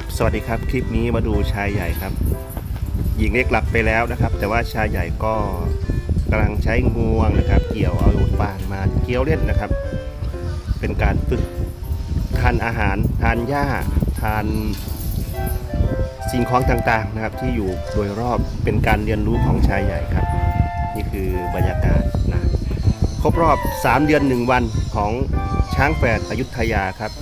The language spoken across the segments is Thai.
ับสวัสดีครับ คลิปนี้มาดูชายใหญ่ครับ หญิงเล็กหลับไปแล้วนะครับ แต่ว่าชายใหญ่ก็กำลังใช้งวงนะครับ เกี่ยวเอาฟางมาเกี่ยวเล่นนะครับ เป็นการฝึกทานอาหาร ทานหญ้า ทานสิ่งของต่างๆนะครับ ที่อยู่โดยรอบเป็นการเรียนรู้ของชายใหญ่ครับ นี่คือบรรยากาศนะครบรอบ 3 เดือน 1 วันของช้างแฝดอยุธยาครับ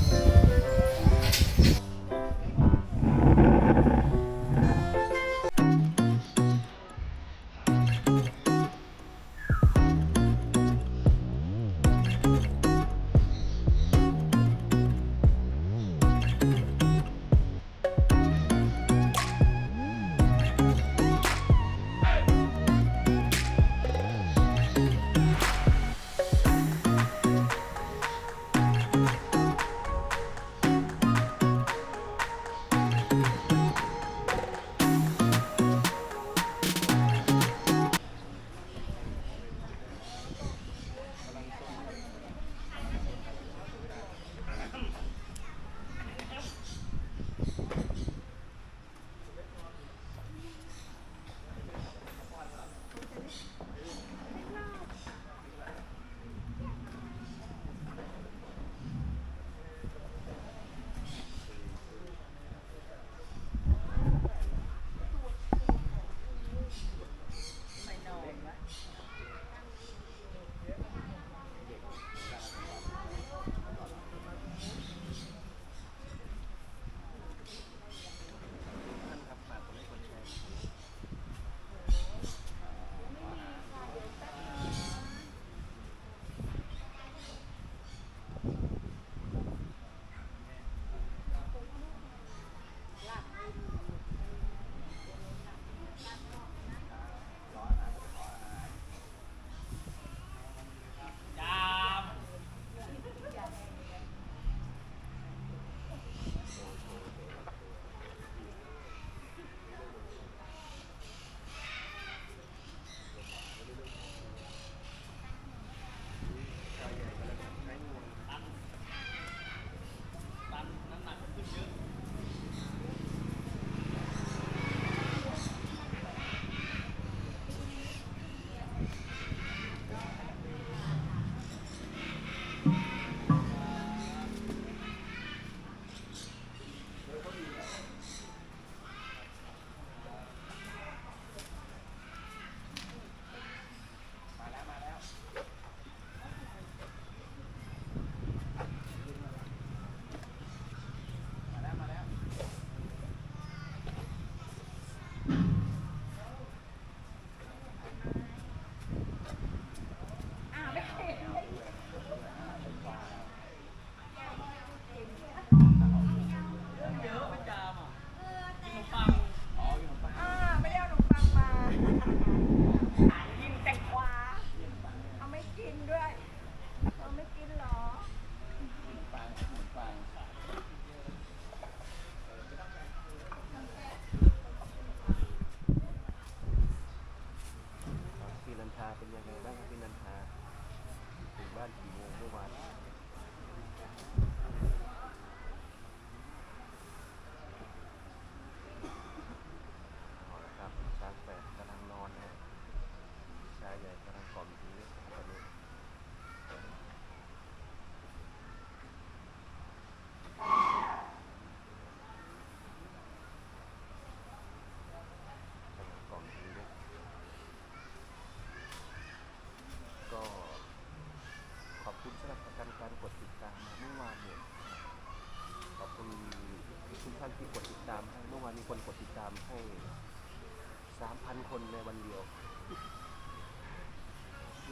พันคนในวันเดียว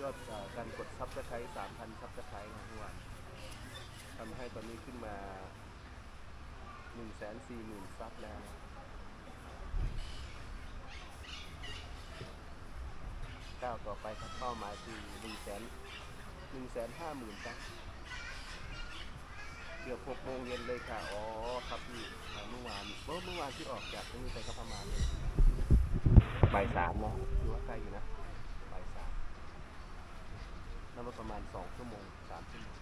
ยอดการกดซับสไครต์สามพันซับสไครต์เมื่อวานทำให้ตอนนี้ขึ้นมาหนึ่งแสนสี่หมื่นซับแล้วก้าวต่อไปครับเป้าหมายคือหนึ่งแสนหนึ่งแสนห้าหมื่นซับเกือบหกโมงเย็นเลยค่ะ อ๋อ ครับพี่เมื่อวานเมื่อวานที่ออกจากตรงนี้ไปก็ประมาณ บ่ายสามเนาะถือว่าไกลอยู่นะบ่ายสามน่าจะประมาณสองชั่วโมงสามชั่วโมง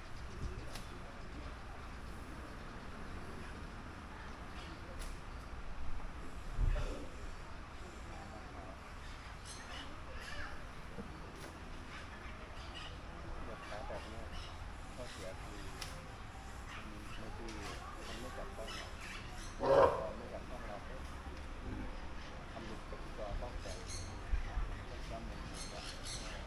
แบบนี้ก็เสียคือมันไม่คือมันไม่จับต้อง ต้องแต่งต้องแต่ง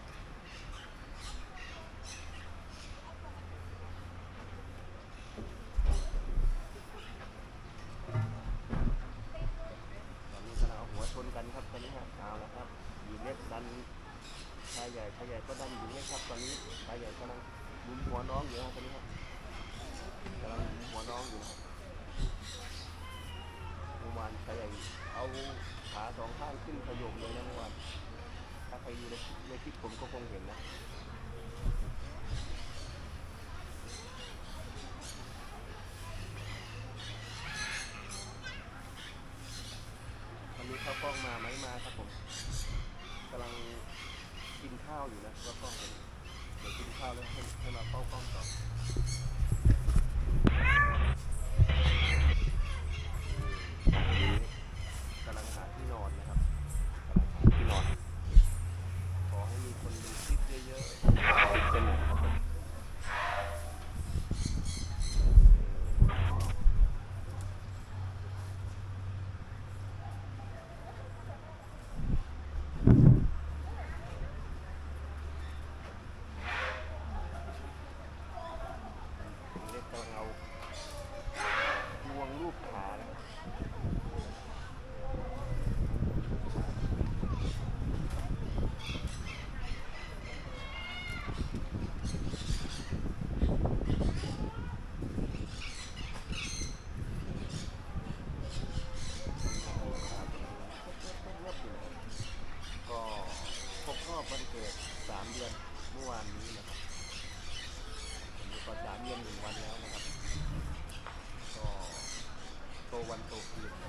ขยันเอาขาสองข้างขึ้นขยมเลยนะเมื่อวานถ้าใครดูในในคลิปผมก็คงเห็นนะวันนี้ข้ากล้องมาไหมมาครับผมกำลังกินข้าวอยู่นะข้ากล้องเดี๋ยวกินข้าวแล้วให้ให้มาเฝ้ากล้องต่อ ที่นอนนะครับที่นอน 1 to